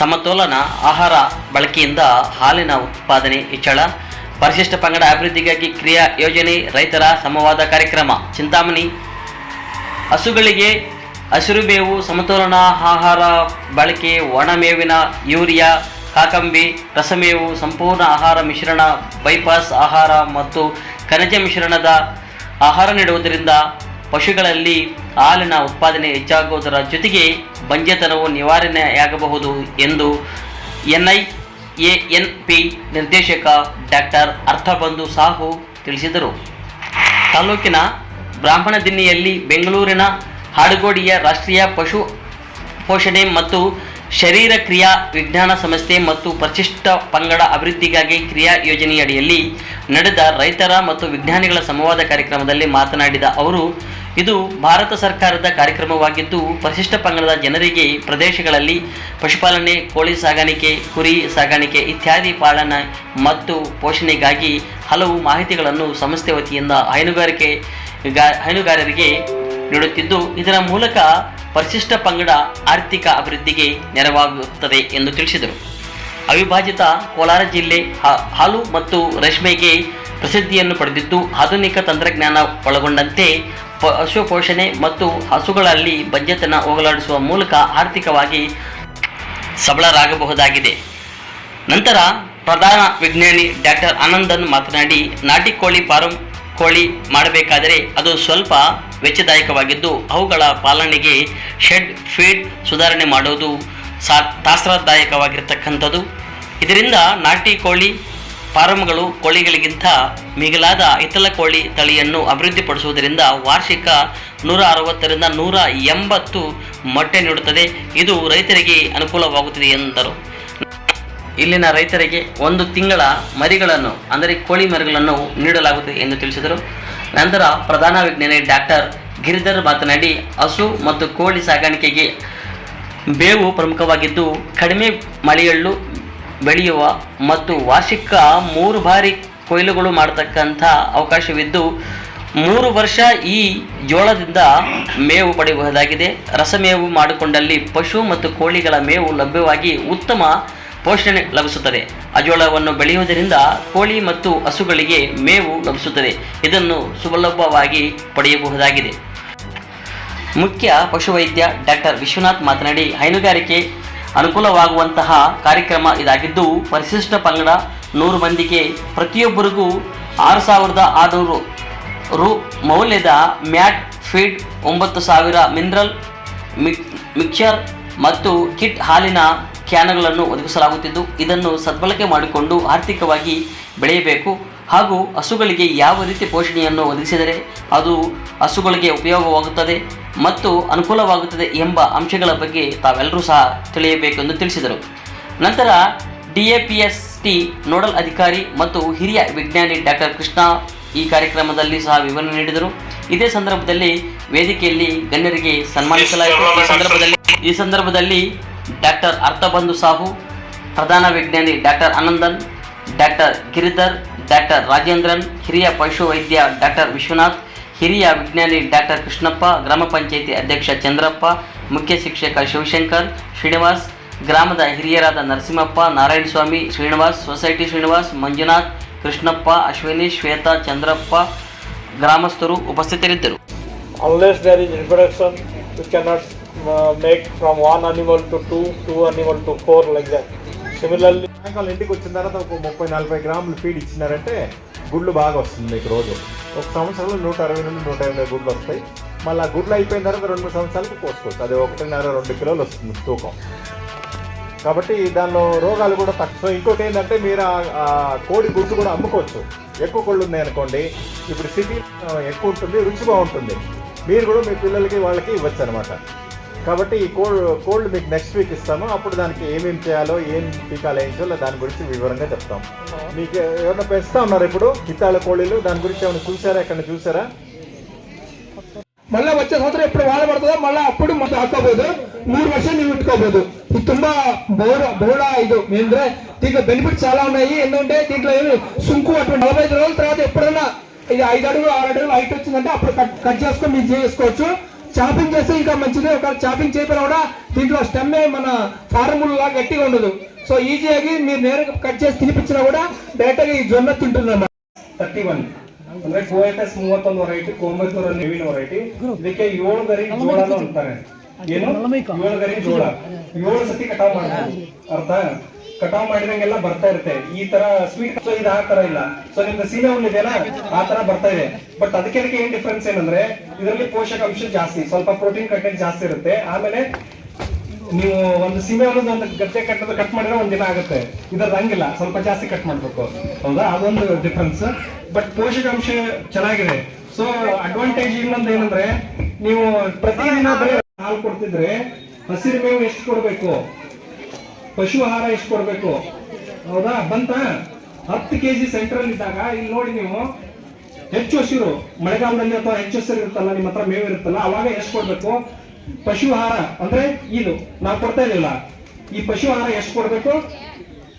ಸಮತೋಲನ ಆಹಾರ ಬಳಕೆಯಿಂದ ಹಾಲಿನ ಉತ್ಪಾದನೆ ಹೆಚ್ಚಳ, ಪರಿಶಿಷ್ಟ ಪಂಗಡ ಅಭಿವೃದ್ಧಿಗಾಗಿ ಕ್ರಿಯಾ ಯೋಜನೆ, ರೈತರ ಸಮವಾದ ಕಾರ್ಯಕ್ರಮ, ಚಿಂತಾಮಣಿ. ಹಸುಗಳಿಗೆ ಹಸಿರು ಮೇವು, ಸಮತೋಲನ ಆಹಾರ ಬಳಕೆ, ಒಣಮೇವಿನ ಯೂರಿಯಾ, ಕಾಕಂಬಿ, ರಸಮೇವು, ಸಂಪೂರ್ಣ ಆಹಾರ ಮಿಶ್ರಣ, ಬೈಪಾಸ್ ಆಹಾರ ಮತ್ತು ಖನಿಜ ಮಿಶ್ರಣದ ಆಹಾರ ನೀಡುವುದರಿಂದ ಪಶುಗಳಲ್ಲಿ ಹಾಲಿನ ಉತ್ಪಾದನೆ ಹೆಚ್ಚಾಗುವುದರ ಜೊತೆಗೆ ಬಂಜೆತನವು ನಿವಾರಣೆಯಾಗಬಹುದು ಎಂದು ಎನ್ಐ ಎನ್ ಪಿ ನಿರ್ದೇಶಕ ಡಾಕ್ಟರ್ ಅರ್ಥಬಂಧು ಸಾಹು ತಿಳಿಸಿದರು. ತಾಲೂಕಿನ ಬ್ರಾಹ್ಮಣದಿನ್ನಿಯಲ್ಲಿ ಬೆಂಗಳೂರಿನ ಹಾಡುಗೋಡಿಯ ರಾಷ್ಟ್ರೀಯ ಪಶು ಪೋಷಣೆ ಮತ್ತು ಶರೀರ ಕ್ರಿಯಾ ವಿಜ್ಞಾನ ಸಂಸ್ಥೆ ಮತ್ತು ಪ್ರತಿಷ್ಠ ಪಂಗಡ ಅಭಿವೃದ್ಧಿಗಾಗಿ ಕ್ರಿಯಾ ಯೋಜನೆಯಡಿಯಲ್ಲಿ ನಡೆದ ರೈತರ ಮತ್ತು ವಿಜ್ಞಾನಿಗಳ ಸಂವಾದ ಕಾರ್ಯಕ್ರಮದಲ್ಲಿ ಮಾತನಾಡಿದ ಅವರು ಇದು ಭಾರತ ಸರ್ಕಾರದ ಕಾರ್ಯಕ್ರಮವಾಗಿದ್ದು, ಪರಿಶಿಷ್ಟ ಪಂಗಡದ ಜನರಿಗೆ ಪ್ರದೇಶಗಳಲ್ಲಿ ಪಶುಪಾಲನೆ, ಕೋಳಿ ಸಾಗಾಣಿಕೆ, ಕುರಿ ಸಾಗಾಣಿಕೆ ಇತ್ಯಾದಿ ಪಾಲನೆ ಮತ್ತು ಪೋಷಣೆಗಾಗಿ ಹಲವು ಮಾಹಿತಿಗಳನ್ನು ಸಂಸ್ಥೆ ವತಿಯಿಂದ ಹೈನುಗಾರಿಕೆ ಹೈನುಗಾರರಿಗೆ ನೀಡುತ್ತಿದ್ದು, ಇದರ ಮೂಲಕ ಪರಿಶಿಷ್ಟ ಪಂಗಡ ಆರ್ಥಿಕ ಅಭಿವೃದ್ಧಿಗೆ ನೆರವಾಗುತ್ತದೆ ಎಂದು ತಿಳಿಸಿದರು. ಅವಿಭಾಜಿತ ಕೋಲಾರ ಜಿಲ್ಲೆ ಹಾಲು ಮತ್ತು ರೇಷ್ಮೆಗೆ ಪ್ರಸಿದ್ಧಿಯನ್ನು ಪಡೆದಿದ್ದು, ಆಧುನಿಕ ತಂತ್ರಜ್ಞಾನ ಒಳಗೊಂಡಂತೆ ಪಶು ಪೋಷಣೆ ಮತ್ತು ಹಸುಗಳಲ್ಲಿ ಬಂಜೆತನ ಹೋಗಲಾಡಿಸುವ ಮೂಲಕ ಆರ್ಥಿಕವಾಗಿ ಸಬಲರಾಗಬಹುದಾಗಿದೆ. ನಂತರ ಪ್ರಧಾನ ವಿಜ್ಞಾನಿ ಡಾಕ್ಟರ್ ಆನಂದನ್ ಮಾತನಾಡಿ, ನಾಟಿ ಕೋಳಿ ಫಾರಂ ಕೋಳಿ ಮಾಡಬೇಕಾದರೆ ಅದು ಸ್ವಲ್ಪ ವೆಚ್ಚದಾಯಕವಾಗಿದ್ದು, ಅವುಗಳ ಪಾಲನೆಗೆ ಶೆಡ್ ಫೀಡ್ ಸುಧಾರಣೆ ಮಾಡುವುದು ಸಾ ತ್ರಾಸದಾಯಕವಾಗಿರ್ತಕ್ಕಂಥದ್ದು ಇದರಿಂದ ನಾಟಿ ಕೋಳಿ ಫಾರಂಗಳು ಕೋಳಿಗಳಿಗಿಂತ ಮಿಗಿಲಾದ ಇತಲ ಕೋಳಿ ತಳಿಯನ್ನು ಅಭಿವೃದ್ಧಿಪಡಿಸುವುದರಿಂದ ವಾರ್ಷಿಕ ನೂರ ಅರವತ್ತರಿಂದ ನೂರ ಎಂಬತ್ತು ಮೊಟ್ಟೆ ನೀಡುತ್ತದೆ. ಇದು ರೈತರಿಗೆ ಅನುಕೂಲವಾಗುತ್ತದೆ ಎಂದರು. ಇಲ್ಲಿನ ರೈತರಿಗೆ ಒಂದು ತಿಂಗಳ ಮರಿಗಳನ್ನು, ಅಂದರೆ ಕೋಳಿ ಮರಿಗಳನ್ನು ನೀಡಲಾಗುತ್ತದೆ ಎಂದು ತಿಳಿಸಿದರು. ನಂತರ ಪ್ರಧಾನ ವಿಜ್ಞಾನಿ ಡಾಕ್ಟರ್ ಗಿರಿಧರ್ ಮಾತನಾಡಿ, ಹಸು ಮತ್ತು ಕೋಳಿ ಸಾಗಾಣಿಕೆಗೆ ಬೇವು ಪ್ರಮುಖವಾಗಿದ್ದು, ಕಡಿಮೆ ಮಳೆಯಳ್ಳು ಬೆಳೆಯುವ ಮತ್ತು ವಾರ್ಷಿಕ ಮೂರು ಬಾರಿ ಕೊಯ್ಲುಗಳು ಮಾಡತಕ್ಕಂಥ ಅವಕಾಶವಿದ್ದು, ಮೂರು ವರ್ಷ ಈ ಜೋಳದಿಂದ ಮೇವು ಪಡೆಯಬಹುದಾಗಿದೆ. ರಸಮೇವು ಮಾಡಿಕೊಂಡಲ್ಲಿ ಪಶು ಮತ್ತು ಕೋಳಿಗಳ ಮೇವು ಲಭ್ಯವಾಗಿ ಉತ್ತಮ ಪೋಷಣೆ ಲಭಿಸುತ್ತದೆ. ಅಜೋಳವನ್ನು ಬೆಳೆಯುವುದರಿಂದ ಕೋಳಿ ಮತ್ತು ಹಸುಗಳಿಗೆ ಮೇವು ಲಭಿಸುತ್ತದೆ. ಇದನ್ನು ಸುಲಭವಾಗಿ ಪಡೆಯಬಹುದಾಗಿದೆ. ಮುಖ್ಯ ಪಶುವೈದ್ಯ ಡಾಕ್ಟರ್ ವಿಶ್ವನಾಥ್ ಮಾತನಾಡಿ, ಹೈನುಗಾರಿಕೆ ಅನುಕೂಲವಾಗುವಂತಹ ಕಾರ್ಯಕ್ರಮ ಇದಾಗಿದ್ದು, ಪರಿಶಿಷ್ಟ ಪಂಗಡ ನೂರು ಮಂದಿಗೆ ಪ್ರತಿಯೊಬ್ಬರಿಗೂ ಆರು ಸಾವಿರದ ಆರುನೂರು ರು ಮೌಲ್ಯದ ಮ್ಯಾಟ್ ಫೀಡ್, ಒಂಬತ್ತು ಸಾವಿರ ಮಿನರಲ್ ಮಿಕ್ ಮಿಕ್ಚರ್ ಮತ್ತು ಕಿಟ್ ಹಾಲಿನ ಕ್ಯಾನ್ಗಳನ್ನು ಒದಗಿಸಲಾಗುತ್ತಿದ್ದು, ಇದನ್ನು ಸದ್ಬಳಕೆ ಮಾಡಿಕೊಂಡು ಆರ್ಥಿಕವಾಗಿ ಬೆಳೆಯಬೇಕು. ಹಾಗೂ ಹಸುಗಳಿಗೆ ಯಾವ ರೀತಿ ಪೋಷಣೆಯನ್ನು ಒದಗಿಸಿದರೆ ಅದು ಹಸುಗಳಿಗೆ ಉಪಯೋಗವಾಗುತ್ತದೆ ಮತ್ತು ಅನುಕೂಲವಾಗುತ್ತದೆ ಎಂಬ ಅಂಶಗಳ ಬಗ್ಗೆ ತಾವೆಲ್ಲರೂ ಸಹ ತಿಳಿಯಬೇಕೆಂದು ತಿಳಿಸಿದರು. ನಂತರ ಡಿ ಎ ಟಿ ನೋಡಲ್ ಅಧಿಕಾರಿ ಮತ್ತು ಹಿರಿಯ ವಿಜ್ಞಾನಿ ಡಾಕ್ಟರ್ ಕೃಷ್ಣ ಈ ಕಾರ್ಯಕ್ರಮದಲ್ಲಿ ಸಹ ವಿವರಣೆ ನೀಡಿದರು. ಇದೇ ಸಂದರ್ಭದಲ್ಲಿ ವೇದಿಕೆಯಲ್ಲಿ ಗಣ್ಯರಿಗೆ ಸನ್ಮಾನಿಸಲಾಯಿತು. ಈ ಸಂದರ್ಭದಲ್ಲಿ ಈ ಸಂದರ್ಭದಲ್ಲಿ ಡಾಕ್ಟರ್ ಅರ್ಥಬಂಧು ಸಾಹು, ಪ್ರಧಾನ ವಿಜ್ಞಾನಿ doctor Anandan, doctor Giridhar, doctor Rajendran, ಹಿರಿಯ ಪಶುವೈದ್ಯ ಡಾಕ್ಟರ್ ವಿಶ್ವನಾಥ್, ಹಿರಿಯ ವಿಜ್ಞಾನಿ ಡಾಕ್ಟರ್ ಕೃಷ್ಣಪ್ಪ, ಗ್ರಾಮ ಪಂಚಾಯಿತಿ ಅಧ್ಯಕ್ಷ ಚಂದ್ರಪ್ಪ, ಮುಖ್ಯ ಶಿಕ್ಷಕ ಶಿವಶಂಕರ್ ಶ್ರೀನಿವಾಸ್, ಗ್ರಾಮದ ಹಿರಿಯರಾದ ನರಸಿಂಹಪ್ಪ, ನಾರಾಯಣಸ್ವಾಮಿ ಶ್ರೀನಿವಾಸ್, ಸೊಸೈಟಿ ಶ್ರೀನಿವಾಸ್, ಮಂಜುನಾಥ್, ಕೃಷ್ಣಪ್ಪ, ಅಶ್ವಿನಿ, ಶ್ವೇತಾ, ಚಂದ್ರಪ್ಪ ಗ್ರಾಮಸ್ಥರು ಉಪಸ್ಥಿತರಿದ್ದರು. Make from one animal to two two animal to four like that similarly సాయంకాలం ఇంటికి వచ్చిన తర్వాత ఒక ముప్పై నలభై గ్రాములు ఫీడ్ ఇచ్చినారంటే గుడ్లు బాగా వస్తుంది మీకు రోజు. ఒక సంవత్సరంలో నూట అరవై నుండి నూట ఎనభై గుడ్లు వస్తాయి. మళ్ళీ ఆ గుడ్లు అయిపోయిన తర్వాత రెండు మూడు సంవత్సరాలకు కోసుకోవచ్చు అది ఒకటిన్నర రెండు కిలోలు వస్తుంది తూకం. కాబట్టి దానిలో రోగాలు కూడా తక్కువ. ఇంకోటి ఏంటంటే మీరు ఆ- ఆ కోడి గుడ్డు కూడా అమ్ముకోవచ్చు. ఎక్కువ కోళ్ళు ఉన్నాయి అనుకోండి. ఇప్పుడు సిటీ ఎక్కువ ఉంటుంది రుచి బాగుంటుంది మీరు కూడా మీ పిల్లలకి వాళ్ళకి ఇవ్వచ్చు అనమాట కాబట్టి ఈ కోల్డ్ కోల్డ్ మీకు నెక్స్ట్ వీక్ ఇస్తాము అప్పుడు దానికి ఏమేమి చేయాలో ఏం టీకాలు వేయించాలో దాని గురించి వివరంగా చెప్తాం మీకు ఎవరైనా పెంచుతా ఉన్నారు ఇప్పుడు హితాల కోళ్ళలు దాని గురించి ఏమైనా చూసారా ఎక్కడ చూసారా మళ్ళీ వచ్చే సంవత్సరం ఎప్పుడు వాన పడుతుందో మళ్ళీ అప్పుడు ಮತ್ತೆ ಹಾಕೋಬಹುದು ಮೂರು ವರ್ಷ ನೀವು ಇಟ್ಕೋಬಹುದು ఇది ತುಂಬಾ ಬಹುಳ ಬಹುಳ ಇದು ఏంటంటే దీంట్లో బెనిఫిట్స్ చాలా ఉన్నాయి ఏంటంటే దీంట్లో ఏమి సుంకు అటువంటి నలభై ఐదు రోజుల తర్వాత ఎప్పుడైనా ఇది ఐదు అడుగులు ఆరు అడుగులు హైట్ వచ్చిందంటే అప్పుడు కట్ కట్ చేసుకొని మీరు చేసుకోవచ్చు చాపింగ్ చేస్తే ఇంకా మంచిది ఒకవేళ చాపింగ్ చేయకపోయినా కూడా దీంట్లో స్టెమ్ మన ఫార్ములా లాగా గట్టిగా ఉండదు సో ఈజీగా మీరు నేరుగా కట్ చేసి తినిపించినా కూడా డైరెక్ట్ గా ఈ జొన్న తింటుంది ತರ್ಟಿ ಒನ್ ಅಂದ್ರೆ ಕೋ ಎಫ್ ಎಸ್ ಮೂವತ್ತೊಂದು ವೆರೈಟಿ ಕೋಂಬತ್ತೂರ ನೆವಿನ ವೆರೈಟಿ ಇದಕ್ಕೆ ಏಳು ಗರಿ ಜೋಳನು ಅಂತಾರೆ ಏನು ಏಳು ಗರಿ ಜೋಳ ಏಳು ಸತಿ ಕಟಾವ್ ಮಾಡ್ತಾರೆ ಅರ್ಥ ಕಟಾವ್ ಮಾಡಿದಂಗೆಲ್ಲ ಬರ್ತಾ ಇರುತ್ತೆ. ಈ ತರ ಸ್ವೀಟ್ ಸೊ ಇದು ಆ ತರ ಇಲ್ಲ. ಸೊ ನಿಮ್ದು ಸೀಮೆ ಹುಲ್ಲು ಇದೆಯಲ್ಲ, ಆ ತರ ಬರ್ತಾ ಇದೆ. ಬಟ್ ಅದಕ್ಕೆ ಅದಕ್ಕೆ ಏನ್ ಡಿಫ್ರೆನ್ಸ್ ಏನಂದ್ರೆ, ಇದರಲ್ಲಿ ಪೋಷಕಾಂಶ ಜಾಸ್ತಿ, ಸ್ವಲ್ಪ ಪ್ರೋಟೀನ್ ಕಂಟೆಂಟ್ ಜಾಸ್ತಿ ಇರುತ್ತೆ. ಆಮೇಲೆ ನೀವು ಒಂದು ಸೀಮೆ ಅನ್ನೋದು ಒಂದು ಗದ್ದೆ ಕಟ್ಟೋದು ಕಟ್ ಮಾಡಿದ್ರೆ ಒಂದ್ ದಿನ ಆಗುತ್ತೆ. ಇದ್ರದ್ದು ಹಂಗಿಲ್ಲ, ಸ್ವಲ್ಪ ಜಾಸ್ತಿ ಕಟ್ ಮಾಡ್ಬೇಕು. ಹೌದಾ? ಅದೊಂದು ಡಿಫ್ರೆನ್ಸ್ ಬಟ್ ಪೋಷಕಾಂಶ ಚೆನ್ನಾಗಿದೆ. ಸೊ ಅಡ್ವಾಂಟೇಜ್ ಇನ್ನೊಂದು ಏನಂದ್ರೆ, ನೀವು ಪ್ರತಿದಿನ ಬರೀ ಹಾಲು ಕೊಡ್ತಿದ್ರೆ ಹಸಿರು ಮೇವು ಎಷ್ಟು ಕೊಡ್ಬೇಕು? ಪಶು ಆಹಾರ ಎಷ್ಟು ಕೊಡ್ಬೇಕು? ಹೌದಾ? ಬಂತ? ಹತ್ತು ಕೆ ಜಿ ಸೆಂಟ್ರಲ್ ಇದ್ದಾಗ, ಇಲ್ಲಿ ನೋಡಿ ನೀವು, ಹೆಚ್ಚು ಹಸಿರು, ಮಳೆಗಾಲದಲ್ಲಿ ಅಥವಾ ಹೆಚ್ಚು ಹಸಿರು ಇರುತ್ತಲ್ಲ, ನಿಮ್ಮ ಹತ್ರ ಮೇವು ಇರುತ್ತಲ್ಲ, ಅವಾಗ ಎಷ್ಟು ಕೊಡ್ಬೇಕು? ಪಶು ಆಹಾರ ಅಂದ್ರೆ ಇದು, ನಾವು ಕೊಡ್ತಾ ಇರಲಿಲ್ಲ. ಈ ಪಶು ಆಹಾರ ಎಷ್ಟು ಕೊಡ್ಬೇಕು?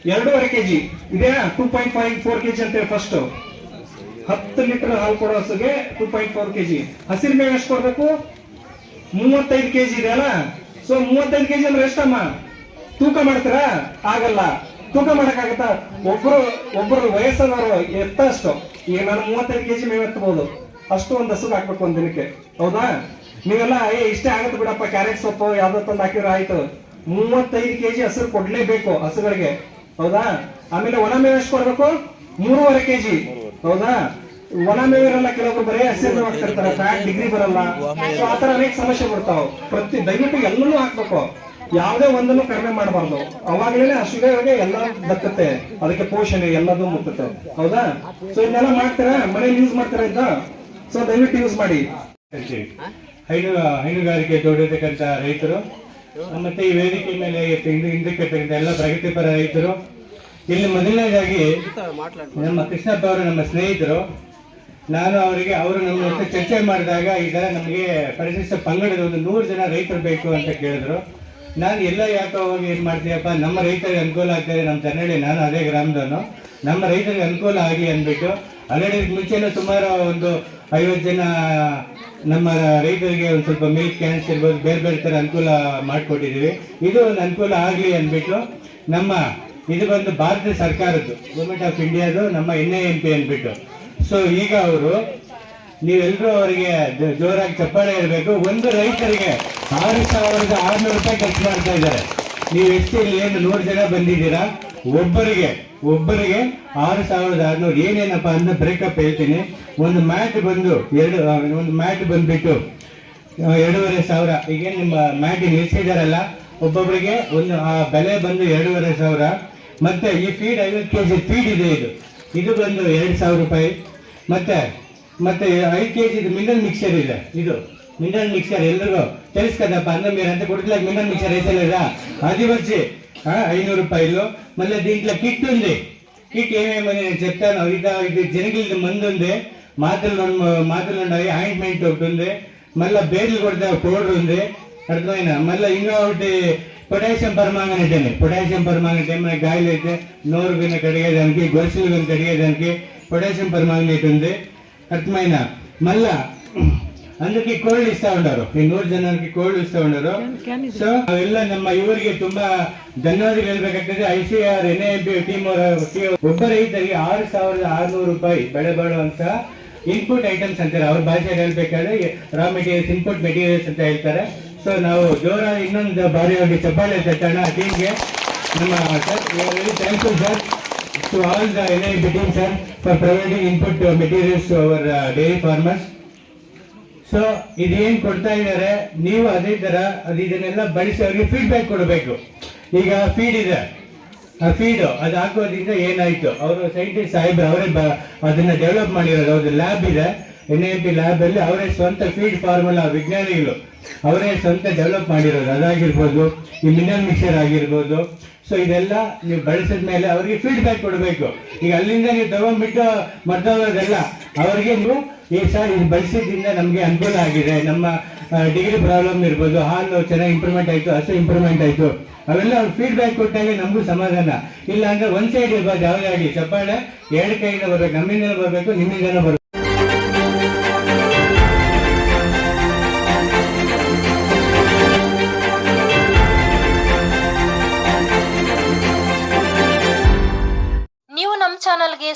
ಎರಡೂವರೆ ಕೆ ಜಿ ಇದೆಯಾ two point five four K G ಅಂತೇಳಿ ಫಸ್ಟ್ ಹತ್ತು ಲೀಟರ್ ಹಾಲು ಕೊಡೋ ಹಸುಗೆ ಟೂ ಪಾಯಿಂಟ್ ಫೋರ್ ಕೆಜಿ. ಹಸಿರು ಮೇವು ಎಷ್ಟು ಕೊಡ್ಬೇಕು? ಮೂವತ್ತೈದು ಕೆಜಿ ಇದೆ ಅಲ್ಲ ಸೊ ಮೂವತ್ತೈದು ಕೆ ಜಿ ಅಂದ್ರೆ ಎಷ್ಟಮ್ಮ? ತೂಕ ಮಾಡ್ತೀರಾ? ಆಗಲ್ಲ. ತೂಕ ಮಾಡಕ್ಕಾಗತ್ತ? ಒಬ್ರು ಒಬ್ರು ವಯಸ್ಸಾದವರು ಎತ್ತಷ್ಟು, ಈಗ ನಾನು ಮೂವತ್ತೈದು ಕೆಜಿ ಮೇವು ಎತ್ತಬಹುದು. ಅಷ್ಟು ಒಂದು ಹಸುಗೆ ಹಾಕ್ಬೇಕು ಒಂದ್ ದಿನಕ್ಕೆ. ಹೌದಾ? ನೀವೆಲ್ಲ, ಏ, ಇಷ್ಟೇ ಆಗತ್ತೆ ಬಿಡಪ್ಪ, ಕ್ಯಾರೆಟ್ ಸೊಪ್ಪು ಯಾವ್ದೋ ತಂದು ಹಾಕಿದ್ರೆ ಆಯ್ತು. ಮೂವತ್ತೈದು ಕೆಜಿ ಹಸಿರು ಕೊಡ್ಲೇಬೇಕು ಹಸುಗಳಿಗೆ. ಹೌದಾ? ಆಮೇಲೆ ಒಣ ಮೇವು ಎಷ್ಟು ಕೊಡ್ಬೇಕು? ಮೂರುವರೆ ಕೆಜಿ. ಹೌದಾ? ಒಣ ಮೇವು ಇರಲ್ಲ ಕೆಲವೊಬ್ರು ಬರೀ ಹಸಿರು ಮಾಡ್ತಿರ್ತಾರೆ. ಫ್ಯಾಟ್ ಡಿಗ್ರಿ ಬರಲ್ಲ. ಸೊ ಆತರ ಅನೇಕ ಸಮಸ್ಯೆ ಬರ್ತಾವ. ಪ್ರತಿ ದಯವಿಟ್ಟು ಎಲ್ಲನೂ ಹಾಕ್ಬೇಕು. ಯಾವುದೇ ಒಂದನ್ನು ಕಡಿಮೆ ಮಾಡಬಾರ್ದು. ಅವಾಗಲೇ ಹಸುಗಳಿಗೆ ಎಲ್ಲ ದಕ್ಕತ್ತೆ ಅದಕ್ಕೆ ಪೋಷಣೆ ಎಲ್ಲದೂ ಮುಟ್ಟುತ್ತೆ ಹೌದಾ? ಸೊ ಇದನ್ನೆಲ್ಲ ಮಾಡ್ತೀರಾ? ಮನೇಲಿ ಯೂಸ್ ಮಾಡ್ತಾರ ಇದ್ದ ಸೊ ದಯವಿಟ್ಟು ಯೂಸ್ ಮಾಡಿ. ಹೈನು ಹೈನುಗಾರಿಕೆ ತೋಡಿರ್ತಕ್ಕಂಥ ರೈತರು, ಮತ್ತೆ ಈ ವೇದಿಕೆ ಮೇಲೆ ಹಿಂದಕ್ಕೆ ಎಲ್ಲ ಪ್ರಗತಿಪರ ರೈತರು, ಇಲ್ಲಿ ಮೊದಲನೇದಾಗಿ ನಮ್ಮ ಕೃಷ್ಣಪ್ಪ ಅವರು ನಮ್ಮ ಸ್ನೇಹಿತರು, ನಾನು ಅವರಿಗೆ ಅವರು ನಮ್ಮ ಚರ್ಚೆ ಮಾಡಿದಾಗ ಈಗ ನಮಗೆ ಪರಿಶಿಷ್ಟ ಪಂಗಡದ ಒಂದು ನೂರು ಜನ ರೈತರು ಬೇಕು ಅಂತ ಕೇಳಿದ್ರು. ನಾನು ಎಲ್ಲ ಯಾಕೆ ಹೋಗಿ ಏನು ಮಾಡ್ತೀಯಪ್ಪ, ನಮ್ಮ ರೈತರಿಗೆ ಅನುಕೂಲ ಆಗ್ತಾರೆ ನಮ್ಮ ತನ್ನಳ್ಳಿ ನಾನು ಅದೇ ಗ್ರಾಮದವನು. ನಮ್ಮ ರೈತರಿಗೆ ಅನುಕೂಲ ಆಗಲಿ ಅಂದ್ಬಿಟ್ಟು ಆಲ್ರೆಡಿ ಮುಂಚೆನೂ ಸುಮಾರು ಒಂದು ಐವತ್ತು ಜನ ನಮ್ಮ ರೈತರಿಗೆ ಒಂದು ಸ್ವಲ್ಪ ಮಿಲ್ಕ್ ಕ್ಯಾನ್ಸ್ ಇರ್ಬೋದು, ಬೇರೆ ಬೇರೆ ಥರ ಅನುಕೂಲ ಮಾಡಿಕೊಟ್ಟಿದ್ದೀವಿ ಇದು ಒಂದು ಅನುಕೂಲ ಆಗಲಿ ಅಂದ್ಬಿಟ್ಟು, ನಮ್ಮ ಇದು ಬಂದು ಭಾರತ ಸರ್ಕಾರದ್ದು ಗೌರ್ಮೆಂಟ್ ಆಫ್ ಇಂಡಿಯಾದು ನಮ್ಮ ಎನ್ ಐ ಎಂ ಪಿ ಅಂದ್ಬಿಟ್ಟು. ಸೊ ಈಗ ಅವರು ನೀವೆಲ್ಲರೂ ಅವರಿಗೆ ಜೋರಾಗಿ ಚಪ್ಪಾಳೆ ಇರಬೇಕು ಒಂದು ರೈತರಿಗೆ ಆರು ಸಾವಿರದ ಆರುನೂರು ರೂಪಾಯಿ ಖರ್ಚು ಮಾಡ್ತಾ ಇದ್ದಾರೆ. ನೀವು ಎಷ್ಟು ಇಲ್ಲಿ ಏನು ನೂರು ಜನ ಬಂದಿದ್ದೀರಾ? ಒಬ್ಬರಿಗೆ ಒಬ್ಬರಿಗೆ ಆರು ಸಾವಿರದ ಆರುನೂರು. ಏನೇನಪ್ಪ ಅಂತ ಬ್ರೇಕಪ್ ಹೇಳ್ತೀನಿ. ಒಂದು ಮ್ಯಾಟ್ ಬಂದು ಎರಡು ಒಂದು ಮ್ಯಾಟ್ ಬಂದ್ಬಿಟ್ಟು ಎರಡೂವರೆ ಸಾವಿರ. ಈಗ ನಿಮ್ಮ ಮ್ಯಾಟ್ ನಿಲ್ಸಿದಾರಲ್ಲ ಒಬ್ಬೊಬ್ಬರಿಗೆ ಒಂದು, ಆ, ಬೆಲೆ ಬಂದು ಎರಡೂವರೆ ಸಾವಿರ. ಮತ್ತೆ ಈ ಫೀಡ್ ಐವತ್ತು ಕೆ ಜಿ ಫೀಡ್ ಇದೆ ಇದು. ಇದು ಬಂದು ಎರಡು ಸಾವಿರ ರೂಪಾಯಿ. ಮತ್ತೆ ಮತ್ತೆ ಐದು ಕೆ ಜಿ ಮಿನರಲ್ ಮಿಕ್ಸರ್ ಇದೆ ಇದು ಮಿನರಲ್ ಮಿಕ್ಸರ್ ఎల్లరూ తెలుసు కదప్ప అన్నం మీరు అంత కొడుకులకు మినరల్ మిక్సర్ వేసలేదా అది వచ్చి ఆ, ఐనూరు రూపాయలు మళ్ళీ దీంట్లో కిట్ ఉంది కిట్ ఏమేమని నేను చెప్తాను ఇది ఇది జనగిలి మందు ఉంది మాత్రలు రెండు మాత్రలు ఉన్నాయి ఆయింట్మెంట్ ఒకటి ఉంది మళ్ళీ బేర్లు కొడితే పౌడర్ ఉంది అర్థమైనా మళ్ళీ ఇంకా ఒకటి పొటాషియం పరమాంగనేట్ అని పొటాషియం పరమాంగనేట్ ఏమైనా గాయాలు అయితే నోరు కనుక కడిగేదానికి గొలుసులు కనుక కడిగేదానికి పొటాషియం పరమాంగనేట్ ఉంది అర్థమైనా మళ్ళా అందరికి కోళ్ళు ఇస్తా ఉంటారు ఈ నూరు జనానికి కోళ్ళు ಇಸ್ತಾ ಉಂಡರು ಸೊ ಅವೆಲ್ಲ ನಮ್ಮ ಇವರಿಗೆ ತುಂಬಾ ಧನ್ಯವಾದ ಹೇಳ್ಬೇಕಾಗ್ತದೆ I C R N A B team ಒಬ್ಬ ರೈತರಿಗೆ ಆರು ಸಾವಿರದ ಆರುನೂರು ರೂಪಾಯಿ ಬೆಳೆ ಬಾಳುವಂತ ಇನ್ಪುಟ್ ಐಟಮ್ಸ್ ಅಂತಾರೆ ಅವ್ರ ಭಾಷೆಯಲ್ಲಿ ಹೇಳ್ಬೇಕಾದ್ರೆ ರಾ ಮೆಟೀರಿಯಲ್ಸ್ ಇನ್ಪುಟ್ ಮೆಟೀರಿಯಲ್ಸ್ ಅಂತ ಹೇಳ್ತಾರೆ ಸೊ ನಾವು ಜೋರಾಗಿ ಇನ್ನೊಂದು ಬಾರಿ ಅವ್ರಿಗೆ ಚಪ್ಪಾಳೆ ತಟ್ಟೋಣ ಟೀಮ್ಗೆ ನಮ್ಮ sir very thankful sir to all the N I sir, team sir for providing input materials to uh, dairy farmers so ಇದೇನು ಕೊಡ್ತಾ ಇದ್ದಾರೆ ನೀವು ಅದೇ ಥರ ಅದು ಇದನ್ನೆಲ್ಲ ಬಳಸಿ ಅವ್ರಿಗೆ ಫೀಡ್ಬ್ಯಾಕ್ ಕೊಡಬೇಕು. ಈಗ ಫೀಡ್ ಇದೆ. ಆ ಫೀಡ್ ಅದು ಹಾಕೋದ್ರಿಂದ ಏನಾಯಿತು? ಅವರು ಸೈಂಟಿಸ್ಟ್ ಸಾಹೇಬ್ರು ಅವರೇ ಬ- ಅದನ್ನು ಡೆವಲಪ್ ಮಾಡಿರೋದು. ಅವ್ರದ್ದು ಲ್ಯಾಬ್ ಇದೆ. ಎನ್ ಐ ಪಿ ಲ್ಯಾಬಲ್ಲಿ ಅವರೇ ಸ್ವಂತ ಫೀಡ್ ಫಾರ್ಮುಲಾ ವಿಜ್ಞಾನಿಗಳು. ಅವರೇ ಸ್ವಂತ ಡೆವಲಪ್ ಮಾಡಿರೋದು ಅದಾಗಿರ್ಬೋದು, ಈ ಮಿನರಲ್ ಮಿಕ್ಸರ್ ಆಗಿರ್ಬೋದು. ಸೊ ಇದೆಲ್ಲ ನೀವು ಬಳಸಿದ ಮೇಲೆ ಅವರಿಗೆ ಫೀಡ್ಬ್ಯಾಕ್ ಕೊಡಬೇಕು. ಈಗ ಅಲ್ಲಿಂದ ನೀವು ತಗೊಂಡ್ಬಿಟ್ಟು ಮರ್ತೋಗೋದಲ್ಲ ಅವರಿಗೆ ನೀವು ಈ ಸರ್, ಇದು ಬಳಸಿದ್ರಿಂದ ನಮಗೆ ಅನುಕೂಲ ಆಗಿದೆ. ನಮ್ಮ ಡಿಗ್ರಿ ಪ್ರಾಬ್ಲಮ್ ಇರ್ಬೋದು, ಹಾಲು ಚೆನ್ನಾಗಿ ಇಂಪ್ರೂವ್ಮೆಂಟ್ ಆಯಿತು, ಹಸು ಇಂಪ್ರೂವ್ಮೆಂಟ್ ಆಯಿತು. ಅವೆಲ್ಲ ಅವ್ರು ಫೀಡ್ಬ್ಯಾಕ್ ಕೊಟ್ಟಾಗೆ ನಮಗೂ ಸಮಾಧಾನ. ಇಲ್ಲ ಅಂದ್ರೆ ಒಂದು ಸೈಡ್ ಇರ್ಬೋದು, ಯಾವುದೇ ಆಗಲಿ. ಚಪ್ಪಾಳೆ, ಎರಡು ಕೈಯಿಂದ ಬರಬೇಕು, ನಮ್ಮಿಂದಲೂ ಬರಬೇಕು, ನಿಮ್ಮಿಂದಲೂ ಬರ್ಬೇಕು.